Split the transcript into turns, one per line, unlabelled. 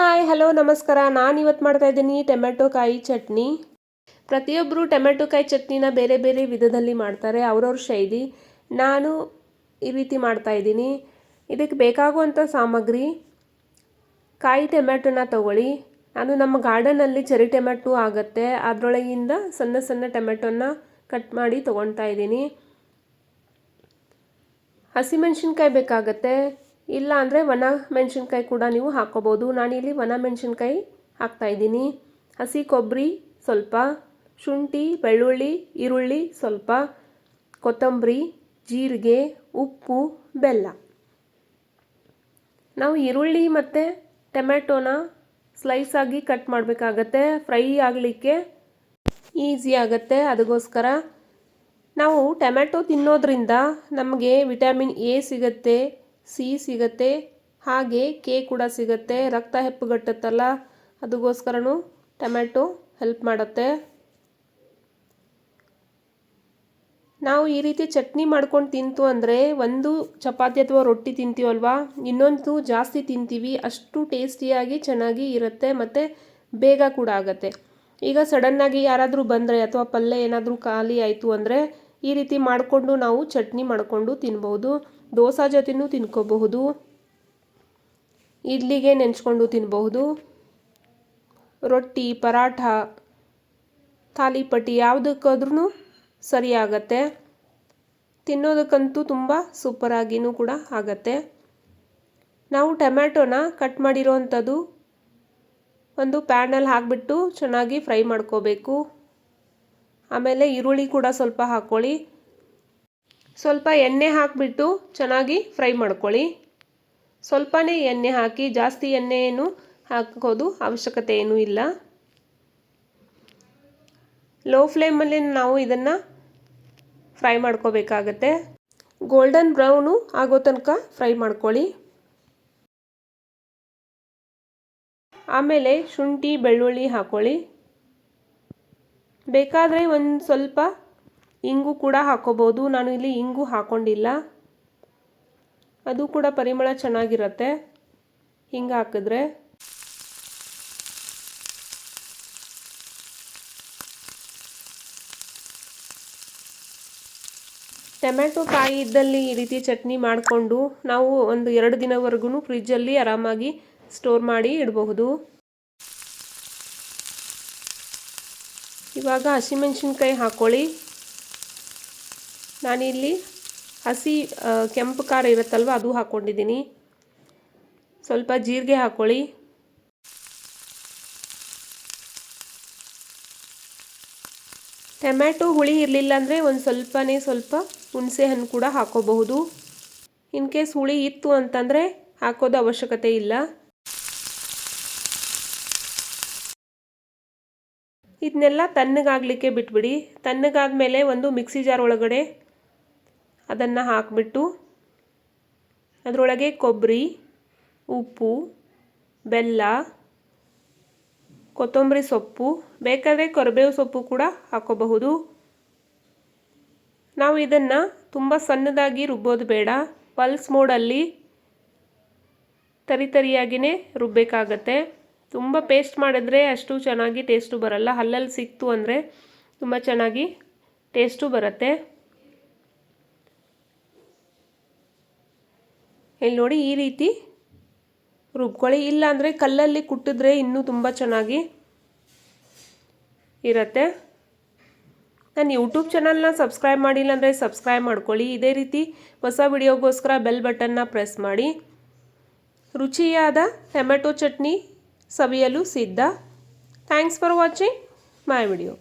Hi hello ನಮಸ್ಕಾರ. ನಾನು ಇವತ್ತು ಮಾಡ್ತಾ ಇದ್ದೀನಿ ಟೊಮೆಟೊ ಕಾಯಿ ಚಟ್ನಿ. ಪ್ರತಿಯೊಬ್ಬರು ಟೊಮೆಟೊ ಕಾಯಿ ಚಟ್ನಿನ ಬೇರೆ ಬೇರೆ ವಿಧದಲ್ಲಿ ಮಾಡ್ತಾರೆ, ಅವ್ರವ್ರ ಶೈಲಿ. ನಾನು ಈ ರೀತಿ ಮಾಡ್ತಾ ಇದ್ದೀನಿ. ಇದಕ್ಕೆ ಬೇಕಾಗುವಂಥ ಸಾಮಗ್ರಿ, ಕಾಯಿ ಟೊಮೆಟೊನ ತಗೊಳ್ಳಿ. ನಾನು ನಮ್ಮ ಗಾರ್ಡನಲ್ಲಿ ಚೆರಿ ಟೊಮೆಟೊ ಆಗುತ್ತೆ. ಅದರೊಳಗಿಂದ ಸಣ್ಣ ಸಣ್ಣ ಟೊಮೆಟೊನ ಕಟ್ ಮಾಡಿ ತೊಗೊಳ್ತಾ ಇದ್ದೀನಿ. ಹಸಿಮೆಣ್ಸಿನ್ಕಾಯಿ ಬೇಕಾಗತ್ತೆ. ಇಲ್ಲ ಅಂದರೆ ಒಣ ಮೆಣಸಿನ್ಕಾಯಿ ಕೂಡ ನೀವು ಹಾಕ್ಕೋಬೋದು ನಾನಿಲ್ಲಿ ಒಣ ಮೆಣಸಿನ್ಕಾಯಿ ಹಾಕ್ತಾಯಿದ್ದೀನಿ ಹಸಿ ಕೊಬ್ಬರಿ ಸ್ವಲ್ಪ, ಶುಂಠಿ, ಬೆಳ್ಳುಳ್ಳಿ, ಈರುಳ್ಳಿ ಸ್ವಲ್ಪ, ಕೊತ್ತಂಬರಿ, ಜೀರಿಗೆ, ಉಪ್ಪು, ಬೆಲ್ಲ. ನಾವು ಈರುಳ್ಳಿ ಮತ್ತು ಟೊಮ್ಯಾಟೋನ ಸ್ಲೈಸ್ ಆಗಿ ಕಟ್ ಮಾಡಬೇಕಾಗತ್ತೆ. ಫ್ರೈ ಆಗಲಿಕ್ಕೆ ಈಸಿ ಆಗುತ್ತೆ. ಅದಕ್ಕೋಸ್ಕರ ನಾವು ಟೊಮೆಟೊ ತಿನ್ನೋದ್ರಿಂದ ನಮಗೆ ವಿಟಮಿನ್ ಎ ಸಿಗುತ್ತೆ. ಸಿ ಸಿಗುತ್ತೆ, ಹಾಗೆ ಕೆ ಕೂಡ ಸಿಗುತ್ತೆ. ರಕ್ತ ಹೆಪ್ಪುಗಟ್ಟುತ್ತಲ್ಲ ಅದಕ್ಕೋಸ್ಕರನೂ ಟೊಮೆಟೊ ಹೆಲ್ಪ್ ಮಾಡುತ್ತೆ. ನಾವು ಈ ರೀತಿ ಚಟ್ನಿ ಮಾಡ್ಕೊಂಡು ತಿಂತು ಅಂದರೆ ಒಂದು ಚಪಾತಿ ಅಥವಾ ರೊಟ್ಟಿ ತಿಂತೀವಲ್ವಾ? ಇನ್ನೊಂದು ಜಾಸ್ತಿ ತಿಂತೀವಿ. ಅಷ್ಟು ಟೇಸ್ಟಿಯಾಗಿ ಚೆನ್ನಾಗಿ ಇರುತ್ತೆ ಮತ್ತು ಬೇಗ ಕೂಡ ಆಗುತ್ತೆ. ಈಗ ಸಡನ್ನಾಗಿ ಯಾರಾದರೂ ಬಂದರೆ ಅಥವಾ ಪಲ್ಯ ಏನಾದರೂ ಖಾಲಿ ಆಯಿತು ಅಂದರೆ ಈ ರೀತಿ ಮಾಡಿಕೊಂಡು ನಾವು ಚಟ್ನಿ ಮಾಡಿಕೊಂಡು ತಿನ್ಬೋದು. ದೋಸೆ ಜೊತೆನೂ ತಿನ್ಕೋಬಹುದು. ಇಡ್ಲಿಗೆ ನೆಂಚ್ಕೊಂಡು ತಿನ್ನಬಹುದು ರೊಟ್ಟಿ, ಪರಾಠ ತಾಲಿಪಟ್ಟಿ ಯಾವುದಕ್ಕಾದ್ರೂ ಸರಿಯಾಗತ್ತೆ ತಿನ್ನೋದಕ್ಕಂತೂ ತುಂಬ ಸೂಪರಾಗಿಯೂ ಕೂಡ ಆಗತ್ತೆ. ನಾವು ಟೊಮ್ಯಾಟೊನ ಕಟ್ ಮಾಡಿರೋವಂಥದ್ದು ಒಂದು ಪ್ಯಾನಲ್ಲಿ ಹಾಕಿಬಿಟ್ಟು ಚೆನ್ನಾಗಿ ಫ್ರೈ ಮಾಡ್ಕೋಬೇಕು. ಆಮೇಲೆ ಈರುಳ್ಳಿ ಕೂಡ ಸ್ವಲ್ಪ ಹಾಕ್ಕೊಳ್ಳಿ. ಸ್ವಲ್ಪ ಎಣ್ಣೆ ಹಾಕಿಬಿಟ್ಟು ಚೆನ್ನಾಗಿ ಫ್ರೈ ಮಾಡ್ಕೊಳ್ಳಿ. ಸ್ವಲ್ಪನೇ ಎಣ್ಣೆ ಹಾಕಿ ಜಾಸ್ತಿ ಎಣ್ಣೆಯನ್ನು ಹಾಕೋದು ಅವಶ್ಯಕತೆ ಏನೂ ಇಲ್ಲ. ಲೋ ಫ್ಲೇಮಲ್ಲಿ ನಾವು ಇದನ್ನು ಫ್ರೈ ಮಾಡ್ಕೋಬೇಕಾಗತ್ತೆ. ಗೋಲ್ಡನ್ ಬ್ರೌನು ಆಗೋ ತನಕ ಫ್ರೈ ಮಾಡ್ಕೊಳ್ಳಿ. ಆಮೇಲೆ ಶುಂಠಿ, ಬೆಳ್ಳುಳ್ಳಿ ಹಾಕ್ಕೊಳ್ಳಿ ಬೇಕಾದರೆ ಒಂದು ಸ್ವಲ್ಪ ಇಂಗು ಕೂಡ ಹಾಕೋಬೋದು. ನಾನು ಇಲ್ಲಿ ಇಂಗು ಹಾಕೊಂಡಿಲ್ಲ. ಅದು ಕೂಡ ಪರಿಮಳ ಚೆನ್ನಾಗಿರುತ್ತೆ. ಹಿಂಗೆ ಹಾಕಿದ್ರೆ. ಟೊಮ್ಯಾಟೊ ಕಾಯಿ ಇದ್ದಲ್ಲಿ ಈ ರೀತಿ ಚಟ್ನಿ ಮಾಡಿಕೊಂಡು ನಾವು ಒಂದು ಎರಡು ದಿನವರೆಗೂ ಫ್ರಿಜ್ಜಲ್ಲಿ ಆರಾಮಾಗಿ ಸ್ಟೋರ್ ಮಾಡಿ ಇಡಬಹುದು. ಇವಾಗ ಹಸಿಮೆಣಸಿನ್ಕಾಯಿ ಹಾಕ್ಕೊಳ್ಳಿ ನಾನಿಲ್ಲಿ ಹಸಿ ಕೆಂಪು ಖಾರ ಇರುತ್ತಲ್ವ ಅದು ಹಾಕ್ಕೊಂಡಿದ್ದೀನಿ ಸ್ವಲ್ಪ ಜೀರಿಗೆ ಹಾಕ್ಕೊಳ್ಳಿ ಟೊಮ್ಯಾಟೊ ಹುಳಿ ಇರಲಿಲ್ಲ ಅಂದರೆ ಒಂದು ಸ್ವಲ್ಪನೇ ಸ್ವಲ್ಪ ಹುಣಸೆ ಹಣ್ಣು ಕೂಡ ಹಾಕೋಬಹುದು. ಇನ್ ಕೇಸ್ ಹುಳಿ ಇತ್ತು ಅಂತಂದರೆ ಹಾಕೋದು ಅವಶ್ಯಕತೆ ಇಲ್ಲ. ಇದನ್ನೆಲ್ಲ ತಣ್ಣಗಾಗಲಿಕ್ಕೆ ಬಿಟ್ಬಿಡಿ. ತಣ್ಣಗಾದ ಮೇಲೆ ಒಂದು ಮಿಕ್ಸಿ ಜಾರ್ ಒಳಗಡೆ ಅದನ್ನು ಹಾಕಿಬಿಟ್ಟು ಅದರೊಳಗೆ ಕೊಬ್ಬರಿ, ಉಪ್ಪು, ಬೆಲ್ಲ, ಕೊತ್ತಂಬರಿ ಸೊಪ್ಪು, ಬೇಕಾದರೆ ಕರಿಬೇವು ಸೊಪ್ಪು ಕೂಡ ಹಾಕೋಬಹುದು. ನಾವು ಇದನ್ನು ತುಂಬ ಸಣ್ಣದಾಗಿ ರುಬ್ಬೋದು ಬೇಡ. ಪಲ್ಸ್ ಮೋಡಲ್ಲಿ ತರಿತರಿಯಾಗಿಯೇ ರುಬ್ಬಬೇಕಾಗತ್ತೆ ತುಂಬ ಪೇಸ್ಟ್ ಮಾಡಿದ್ರೆ ಅಷ್ಟು ಚೆನ್ನಾಗಿ ಟೇಸ್ಟು ಬರಲ್ಲ. ಹಲ್ಲಲ್ಲಿ ಸಿಕ್ತು ಅಂದರೆ ತುಂಬ ಚೆನ್ನಾಗಿ ಟೇಸ್ಟು ಬರುತ್ತೆ. ಇಲ್ಲಿ ನೋಡಿ ಈ ರೀತಿ ರುಬ್ಕೊಳ್ಳಿ. ಇಲ್ಲಾಂದರೆ ಕಲ್ಲಲ್ಲಿ ಕುಟ್ಟಿದ್ರೆ ಇನ್ನೂ ತುಂಬ ಚೆನ್ನಾಗಿ ಇರುತ್ತೆ. ನನ್ನ ಯೂಟ್ಯೂಬ್ ಚಾನಲ್ನ ಸಬ್ಸ್ಕ್ರೈಬ್ ಮಾಡಿಲ್ಲ ಅಂದರೆ ಸಬ್ಸ್ಕ್ರೈಬ್ ಮಾಡ್ಕೊಳ್ಳಿ. ಇದೇ ರೀತಿ ಹೊಸ ವಿಡಿಯೋಗೋಸ್ಕರ ಬೆಲ್ ಬಟನ್ನ ಪ್ರೆಸ್ ಮಾಡಿ. ರುಚಿಯಾದ ಟೊಮೆಟೊ ಚಟ್ನಿ ಸವಿಯಲು ಸಿದ್ಧ. Thanks for watching my video